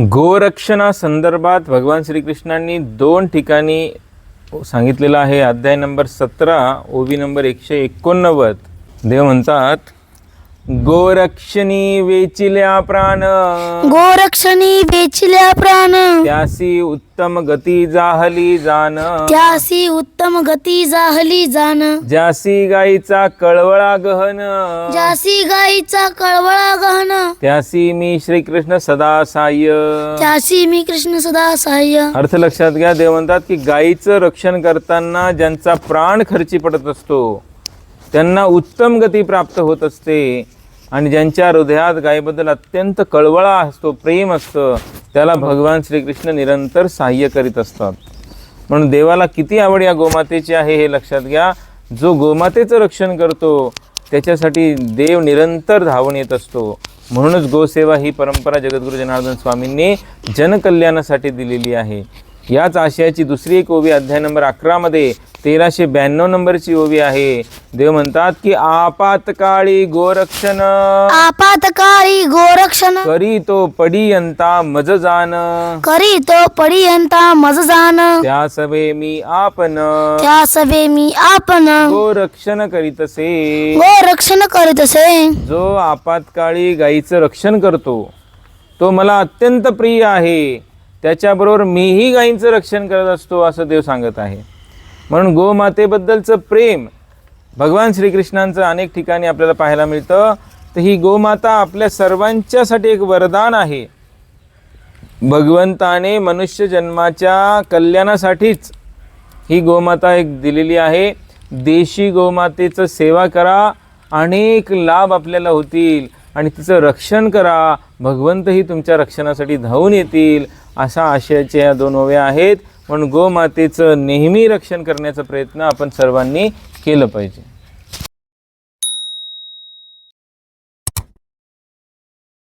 गोरक्षणासंदर्भात भगवान श्रीकृष्णांनी दोन ठिकाणी सांगितलेलं आहे. अध्याय नंबर सतरा ओवी नंबर एकशे एकोणनव्वद. देव म्हणतात गोरक्षणी वेचिल्या प्राण. गोरक्षणी वेचिल्या प्राण. त्यासी उत्तम गती जाहली जाण त्यासी उत्तम गती जाहली जाण ज्यासी गाईचा कळवळा गहन. जासी गाईचा कळवळा गहन. त्यासी मी श्रीकृष्ण सदा साह्य त्यासी मी कृष्ण सदा सहाय्य अर्थ लक्षात घ्या देव म्हणतात की गायीचं रक्षण करताना ज्यांचा प्राण खर्ची पडत असतो त्यांना उत्तम गती प्राप्त होत असते. आणि ज्यांच्या हृदयात गायीबद्दल अत्यंत कळवळा असतो प्रेम असतं त्याला भगवान श्रीकृष्ण निरंतर सहाय्य करीत असतात. म्हणून देवाला किती आवड या गोमातेची आहे हे लक्षात घ्या. जो गोमातेचं रक्षण करतो त्याच्यासाठी देव निरंतर धावून येत असतो. म्हणूनच गोसेवा ही परंपरा जगद्गुरू जनार्दन स्वामींनी जनकल्याणासाठी दिलेली आहे. याच आशयाची दुसरी एक ओवी अध्याय नंबर अकरामध्ये तेराशे ब्याण्णव नंबरची ओवी आहे. देव म्हणतात की आपातकाळी गोरक्षण. आपातकाळी गोरक्षण. करी तो पडियंता मज जाण करी तो पडियंता मज जाण त्या सवे मी आपण त्या सभे मी आपण गोरक्षण करीतसे. गोरक्षण करीत असे जो आपत्काळी गायीचं रक्षण करतो तो मला अत्यंत प्रिय आहे. त्याच्याबरोबर मीही गायींचं रक्षण करत असतो असं देव सांगत आहे. म्हणून गोमातेबद्दलचं प्रेम भगवान श्रीकृष्णांचं अनेक ठिकाणी आपल्याला पाहायला मिळतं. तर ही गोमाता आपल्या सर्वांच्यासाठी एक वरदान आहे. भगवंताने मनुष्य जन्माच्या कल्याणासाठीच ही गोमाता एक दिलेली आहे. देशी गोमातेचं सेवा करा अनेक लाभ आपल्याला होतील आणि तिचं रक्षण करा. भगवंतही तुमच्या रक्षणासाठी धावून येतील. अशा आशयाच्या या दोन ओव्या आहेत. म्हणून गोमातेचं नेहमी रक्षण करण्याचा प्रयत्न आपण सर्वांनी केलं पाहिजे.